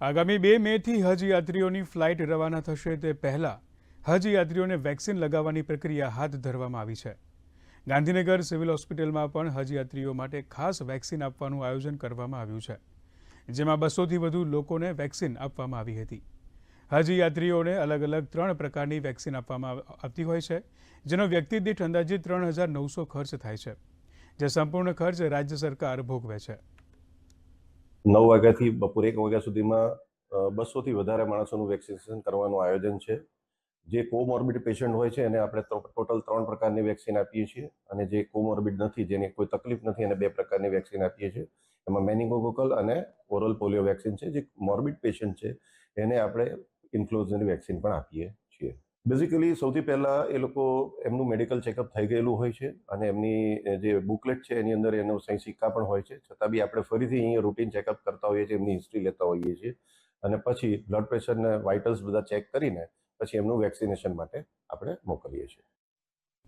આગામી બે મેથી હજ યાત્રીઓની ફ્લાઇટ રવાના થશે તે પહેલાં હજ યાત્રીઓને વેક્સિન લગાવવાની પ્રક્રિયા હાથ ધરવામાં આવી છે. ગાંધીનગર સિવિલ હોસ્પિટલમાં પણ હજ યાત્રીઓ માટે ખાસ વેક્સિન આપવાનું આયોજન કરવામાં આવ્યું છે, જેમાં બસોથી વધુ લોકોને વેક્સિન આપવામાં આવી હતી. હજ યાત્રીઓને અલગ અલગ ત્રણ પ્રકારની વેક્સિન આપવામાં આવતી હોય છે, જેનો વ્યક્તિ દીઠ અંદાજે ત્રણ હજાર નવસો ખર્ચ થાય છે, જે સંપૂર્ણ ખર્ચ રાજ્ય સરકાર ભોગવે છે. નવ વાગ્યાથી બપોરે એક વાગ્યા સુધીમાં બસોથી વધારે માણસોનું વેક્સિનેશન કરવાનું આયોજન છે. જે કોમોર્બિડ પેશન્ટ હોય છે એને આપણે ટોટલ ત્રણ પ્રકારની વેક્સિન આપીએ છીએ અને જે કોમોર્બિડ નથી, જેની કોઈ તકલીફ નથી, એને બે પ્રકારની વેક્સિન આપીએ છીએ. એમાં મેનિંગોકોકલ અને ઓરલ પોલિયો વેક્સિન છે. જે મોર્બિડ પેશન્ટ છે, એને આપણે ઇન્ફ્લુએન્ઝાની વેક્સિન પણ આપીએ છીએ. બેઝિકલી સૌથી પહેલાં એ લોકો એમનું મેડિકલ ચેકઅપ થઈ ગયેલું હોય છે અને એમની જે બુકલેટ છે એની અંદર એનો સહી સિક્કા પણ હોય છે. છતાં બી આપણે ફરીથી અહીંયા રૂટીન ચેકઅપ કરતા હોઈએ છીએ, એમની હિસ્ટ્રી લેતા હોઈએ છીએ. અને પછી બ્લડ પ્રેશરને વાઇટલ્સ બધા ચેક કરીને પછી એમનું વેક્સિનેશન માટે આપણે મોકલીએ છીએ.